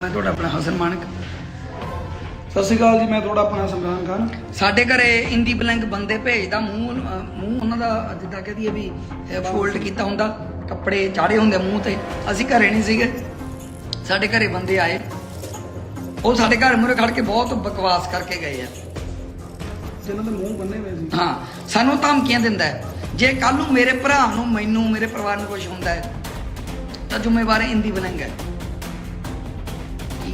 ਮੈਂ ਤੁਹਾਡਾ ਆਪਣਾ ਹਸਨ ਮਾਨਕ। ਸਤਿ ਸ਼੍ਰੀ ਅਕਾਲ ਜੀ ਮੈਂ ਤੁਹਾਡਾ ਆਪਣਾ ਸਮਰਾਨ ਖਾਨ। ਸਾਡੇ ਘਰੇ ਇੰਦੀ ਬਲੈਂਕ ਬੰਦੇ ਭੇਜਦਾ ਮੂੰਹ ਮੂੰਹ ਉਹਨਾਂ ਦਾ ਜਿੱਦਾਂ ਕਹ ਦਈਏ ਵੀ ਫੋਲਡ ਕੀਤਾ ਹੁੰਦਾ ਕੱਪੜੇ ਚਾੜੇ ਹੁੰਦੇ ਮੂੰਹ ਤੇ। ਅਸੀਂ ਘਰੇ ਨਹੀਂ ਸੀਗੇ। ਸਾਡੇ ਘਰੇ ਬੰਦੇ ਆਏ। ਉਹ ਸਾਡੇ ਘਰ ਮੂਹਰੇ ਖੜ ਕੇ ਬਹੁਤ ਬਕਵਾਸ ਕਰਕੇ ਗਏ ਆ। ਜਿਨ੍ਹਾਂ ਦੇ ਮੂੰਹ ਬੰਨੇ ਹੋਏ ਸੀ। ਹਾਂ ਸਾਨੂੰ ਧਮਕੀਆਂ ਦਿੰਦਾ ਹੈ। ਜੇ ਕੱਲ ਨੂੰ ਮੇਰੇ ਭਰਾ ਨੂੰ ਮੈਨੂੰ ਮੇਰੇ ਪਰਿਵਾਰ ਨੂੰ ਕੁਝ ਹੁੰਦਾ ਹੈ ਤਾਂ ਜ਼ਿੰਮੇਵਾਰ ਇੰਦੀ ਬਲੈਂਕ ਹੈ।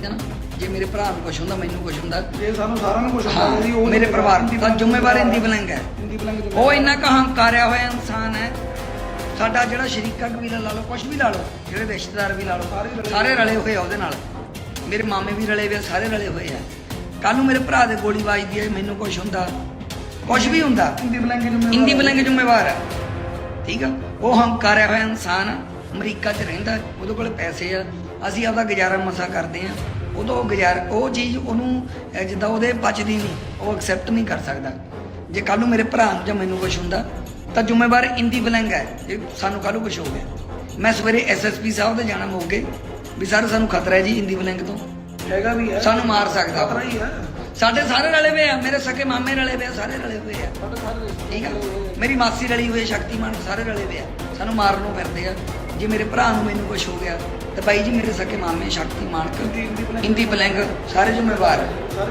ਠੀਕ ਹੈ ਨਾ? ਜੇ ਮੇਰੇ ਭਰਾ ਨੂੰ ਕੁਝ ਹੁੰਦਾ ਮੈਨੂੰ ਕੁਝ ਹੁੰਦਾ। ਜੇ ਸਾਨੂੰ ਸਾਰਿਆਂ ਨੂੰ ਕੁਝ ਹਾਂ ਮੇਰੇ ਪਰਿਵਾਰ ਤਾਂ ਜ਼ਿੰਮੇਵਾਰ ਇੰਦੀ ਬਲੈਂਕ ਹੈ। ਹਿੰਦੀ ਬਲੰਗ ਉਹ ਇੰਨਾ ਕੁ ਹੰਕਾਰਿਆ ਹੋਇਆ ਇਨਸਾਨ ਹੈ। ਸਾਡਾ ਜਿਹੜਾ ਸ਼ਰੀਕਾ ਕਬੀਲਾ ਲਾ ਲਓ ਕੁਝ ਵੀ ਲਾ ਲਓ ਜਿਹੜੇ ਰਿਸ਼ਤੇਦਾਰ ਵੀ ਲਾ ਲਓ ਸਾਰੇ ਰਲੇ ਹੋਏ। ਆ ਉਹਦੇ ਨਾਲ। ਮੇਰੇ ਮਾਮੇ ਵੀ ਰਲੇ ਹੋਏ ਆ ਸਾਰੇ ਰਲੇ ਹੋਏ ਆ। ਕੱਲ ਨੂੰ ਮੇਰੇ ਭਰਾ ਦੇ ਗੋਲੀ ਵੱਜਦੀ ਹੈ ਮੈਨੂੰ ਕੁਝ ਹੁੰਦਾ। ਕੁਝ ਵੀ ਹੁੰਦਾ। ਹਿੰਦੀ ਬਲੰਗ ਇੰਦੀ ਬਲੰਗ ਜ਼ਿੰਮੇਵਾਰ ਹੈ। ਠੀਕ ਆ? ਉਹ ਹੰਕਾਰਿਆ ਹੋਇਆ ਇਨਸਾਨ ਆ, ਅਮਰੀਕਾ 'ਚ ਰਹਿੰਦਾ ਉਹਦੇ ਕੋਲ ਪੈਸੇ ਆ ਅਸੀਂ ਆਪਦਾ ਗੁਜ਼ਾਰਾ ਮਸਾ ਕਰਦੇ ਆ ਉਦੋਂ ਗੁਜ਼ਾਰ ਉਹ ਚੀਜ਼ ਉਹਨੂੰ ਜਿੱਦਾਂ ਉਹਦੇ ਬਚਦੀ ਨਹੀਂ ਉਹ ਐਕਸੈਪਟ ਨਹੀਂ ਕਰ ਸਕਦਾ। ਜੇ ਕੱਲ ਨੂੰ ਮੇਰੇ ਭਰਾ ਨੂੰ ਜਾਂ ਮੈਨੂੰ ਕੁਝ ਹੁੰਦਾ ਤਾਂ ਜ਼ਿੰਮੇਵਾਰ ਇੰਦੀ ਬਲੰਗ ਹੈ ਜੇ ਸਾਨੂੰ ਕੱਲ ਨੂੰ ਕੁਝ ਹੋ ਗਿਆ। ਮੈਂ ਸਵੇਰੇ ਐਸਐਸਪੀ ਸਾਹਿਬ ਦੇ ਜਾਣਾ ਮੋਗੇ ਵੀ ਸਰ ਸਾਨੂੰ ਖਤਰਾ ਹੈ ਜੀ ਇੰਦੀ ਬਲੰਗ ਤੋਂ। ਹੈਗਾ ਵੀ ਹੈ। ਸਾਨੂੰ ਮਾਰ ਸਕਦਾ। ਖਤਰਾ ਹੀ ਹੈ। ਸਾਡੇ ਸਾਰੇ ਰਲੇ ਹੋਏ ਆ ਮੇਰੇ ਸਕੇ ਮਾਮੇ ਰਲੇ ਹੋਏ ਆ ਸਾਰੇ ਰਲੇ ਹੋਏ ਆ। ਠੀਕ ਆ? ਮੇਰੀ ਮਾਸੀ ਰਲੀ ਹੋਈ ਹੈ, ਸ਼ਕਤੀਮਾਨ ਸਾਰੇ ਰਲੇ ਹੋਏ ਆ। ਸਾਨੂੰ ਮਾਰਨ ਨੂੰ ਫਿਰਦੇ ਆ। ਜੇ ਮੇਰੇ ਭਰਾ ਨੂੰ ਮੈਨੂੰ ਕੁਝ ਹੋ ਗਿਆ ਤੇ ਬਾਈ ਜੀ ਮੇਰੇ ਸਕੇ ਮਾਮੇ ਸ਼ਕਤੀਮਾਨ ਇੰਦੀ ਬਲੈਂਗ ਸਾਰੇ ਜ਼ਿੰਮੇਵਾਰ। ਹੈ।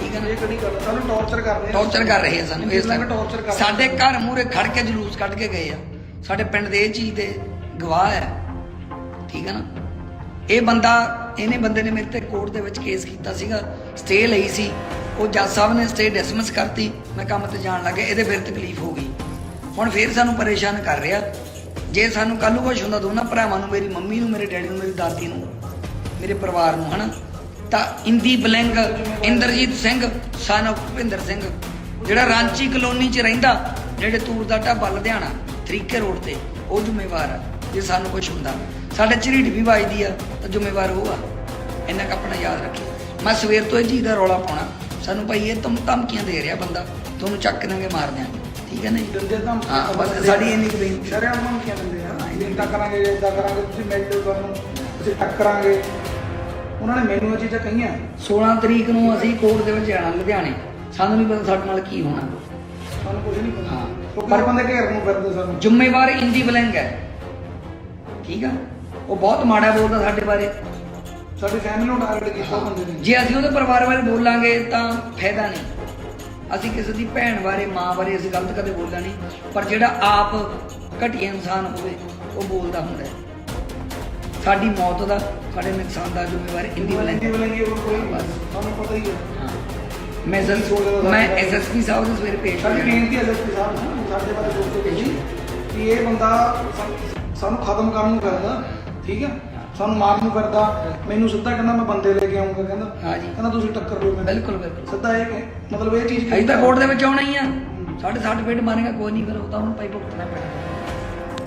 ਠੀਕ ਹੈ ਨਾ? ਇਹ ਕਿਹੜੀ ਗੱਲ? ਸਾਨੂੰ ਟੌਰਚਰ ਕਰ ਰਹੇ ਟੌਰਚਰ ਕਰ ਰਹੇ ਆ ਸਾਨੂੰ ਇਸ ਤਰ੍ਹਾਂ ਕਰ ਸਾਡੇ ਘਰ ਮੂਹਰੇ ਖੜ ਕੇ ਜਲੂਸ ਕੱਢ ਕੇ ਗਏ ਆ। ਸਾਡੇ ਪਿੰਡ ਦੇ ਇਹ ਚੀਜ਼ ਦੇ ਗਵਾਹ ਹੈ। ਠੀਕ ਹੈ ਨਾ? ਇਹ ਬੰਦਾ ਇਹਨੇ ਬੰਦੇ ਨੇ ਮੇਰੇ ਤੇ ਕੋਰਟ ਦੇ ਵਿੱਚ ਕੇਸ ਕੀਤਾ ਸੀਗਾ ਸਟੇ ਲਈ ਸੀ। ਉਹ ਜੱਜ ਸਾਹਿਬ ਨੇ ਸਟੇ ਡਿਸਮਿਸ ਕਰਤੀ। ਮੈਂ ਕੰਮ ਤੇ ਜਾਣ ਲੱਗੇ ਇਹਦੇ ਫਿਰ ਤਕਲੀਫ ਹੋ ਗਈ। ਹੁਣ ਫਿਰ ਸਾਨੂੰ ਪਰੇਸ਼ਾਨ ਕਰ ਰਿਹਾ। ਜੇ ਸਾਨੂੰ ਕੱਲ ਨੂੰ ਕੁਛ ਹੁੰਦਾ ਦੋਨਾਂ ਭਰਾਵਾਂ ਨੂੰ, ਮੇਰੀ ਮੰਮੀ ਨੂੰ, ਮੇਰੇ ਡੈਡੀ ਨੂੰ, ਮੇਰੀ ਦਾਦੀ ਨੂੰ, ਮੇਰੇ ਪਰਿਵਾਰ ਨੂੰ, ਹਨਾ? ਤਾਂ ਇੰਦੀ ਬਲੈਂਗ ਇੰਦਰਜੀਤ ਸਿੰਘ ਸਨ of ਭੁਪਿੰਦਰ ਸਿੰਘ, ਜਿਹੜਾ ਰਾਂਚੀ ਕਲੋਨੀ 'ਚ ਰਹਿੰਦਾ ਜਿਹੜੇ ਤੂਰ ਦਾ ਢਾਬਾ ਲੁਧਿਆਣਾ, ਤਰੀਕੇ ਰੋਡ ਤੇ, ਉਹ ਜ਼ਿੰਮੇਵਾਰ ਆ, ਜੇ ਸਾਨੂੰ ਕੁਝ ਹੁੰਦਾ। ਸਾਡੇ ਝਰੀੜ ਵੀ ਵੱਜਦੀ ਆ, ਤਾਂ ਜ਼ਿੰਮੇਵਾਰ ਉਹ ਆ। ਇੰਨਾ ਕੁ ਆਪਣਾ ਯਾਦ ਰੱਖੀ। ਮੈਂ ਸਵੇਰ ਤੋਂ ਇਹ ਚੀਜ਼ ਦਾ ਰੌਲਾ ਪਾਉਣਾ। ਸਾਨੂੰ ਭਾਈ ਇਹ ਤੁਮ ਧਮਕੀਆਂ ਦੇ ਰਿਹਾ ਬੰਦਾ। ਤੁਹਾਨੂੰ ਚੱਕ ਦਾਂਗੇ ਮਾਰ ਦਿਆਂਗੇ ਠੀਕ ਹੈ ਨਾ ਜੀ? ਦਿੰਦੇ ਤਾਂ ਹਾਂ, ਬਸ ਸਾਡੀ ਇੰਨੀ ਕੁ ਬੇਨਤੀ। ਸ਼ਰਿਆਮ ਨੂੰ ਕੀ ਦਿੰਦੇ ਆ? ਇਦਾਂ ਕਰਾਂਗੇ ਇਦਾਂ ਕਰਾਂਗੇ ਤੁਸੀਂ ਮਿਲ ਲਿਓ ਤੁਹਾਨੂੰ ਅਸੀਂ ਟੱਕਰਾਂਗੇ ਉਹਨਾਂ ਨੇ ਮੈਨੂੰ ਇਹ ਚੀਜ਼ਾਂ ਕਹੀਆਂ। 16 ਤਰੀਕ ਨੂੰ ਅਸੀਂ ਕੋਰਟ ਦੇ ਵਿੱਚ ਜਾਣਾ ਲੁਧਿਆਣੇ। ਸਾਨੂੰ ਨਹੀਂ ਪਤਾ ਸਾਡੇ ਨਾਲ ਕੀ ਹੋਣਾ। ਸਾਨੂੰ ਕੁਝ ਨਹੀਂ ਪਤਾ। ਹਾਂ। ਉਹ ਪਰ ਬੰਦੇ ਘੇਰ ਨੂੰ ਫਿਰਦੇ ਸਾਨੂੰ। ਜ਼ਿੰਮੇਵਾਰ ਇੰਦੀ ਬਲੈਂਗ ਹੈ। ਠੀਕ ਆ? ਉਹ ਬਹੁਤ ਮਾੜਾ ਬੋਲਦਾ ਸਾਡੇ ਬਾਰੇ। ਸਾਡੀ ਫੈਮਿਲੀ ਨੂੰ ਟਾਰਗੇਟ ਕੀਤਾ ਉਹ ਬੰਦੇ ਨੇ। ਜੇ ਅਸੀਂ ਉਹਦੇ ਪਰਿਵਾਰ ਬਾਰੇ ਬੋਲਾਂਗੇ ਤਾਂ ਫਾਇਦਾ ਨਹੀਂ। ਅਸੀਂ ਕਿਸੇ ਦੀ ਭੈਣ ਬਾਰੇ ਮਾਂ ਬਾਰੇ ਅਸੀਂ ਗਲਤ ਕਦੇ ਬੋਲਦਾ ਨਹੀਂ ਪਰ ਜਿਹੜਾ ਆਪ ਘਟੀਆ ਇਨਸਾਨ ਹੋਵੇ ਉਹ ਬੋਲਦਾ ਹੁੰਦਾ ਹੈ। ਸਾਡੀ ਮੌਤ ਦਾ ਸਾਡੇ ਨੁਕਸਾਨ ਦਾ ਜ਼ਿੰਮੇਵਾਰ ਇੰਦੀ ਬਲੈਂਗ ਬੋਲਣਗੇ ਉਹ ਕੋਈ ਤੁਹਾਨੂੰ ਪਤਾ ਹੀ ਹੈ ਮੈਂ ਐਸ- ਮੈਂ ਐਸਐਸਪੀ ਸਾਹਿਬ ਦੇ ਸਵੇਰੇ ਪੇਸ਼ ਹੋਇਆ। ਬੇਨਤੀ ਹੈ ਐਸਐਸਪੀ ਸਾਹਿਬ ਨੂੰ ਸਾਡੇ ਬਾਰੇ ਸੋਚੋ ਤੁਸੀਂ ਕਿ ਇਹ ਬੰਦਾ ਸਾਨੂੰ ਖਤਮ ਕਰਨ ਨੂੰ ਕਰਦਾ ਠੀਕ ਹੈ? ਸਾਨੂੰ ਮਾਰਨ ਨੂੰ ਕਰਦਾ ਮੈਨੂੰ ਸਿੱਧਾ ਕਹਿੰਦਾ ਮੈਂ ਬੰਦੇ ਲੈ ਕੇ ਆਉਂਗਾ ਕਹਿੰਦਾ ਹਾਂ ਜੀ ਕਹਿੰਦਾ ਤੁਸੀਂ ਟੱਕਰ ਲਓ ਮੈਨੂੰ। ਬਿਲਕੁਲ ਬਿਲਕੁਲ। ਸਿੱਧਾ ਇਹ ਕਿ- ਮਤਲਬ ਇਹ ਚੀਜ਼ ਅਸੀਂ ਤਾਂ ਕੋਰਟ ਦੇ ਵਿੱਚ ਆਉਣਾ ਹੀ ਆ। ਸਾਡੇ ਸੱਟ ਫੇਟ ਮਾਰੇਗਾ ਕੋਈ ਨਹੀਂ ਫਿਰ ਉਹ ਤਾਂ ਉਹਨੂੰ ਪਾਈ ਭੁਗਤਣਾ ਪੈਣਾ।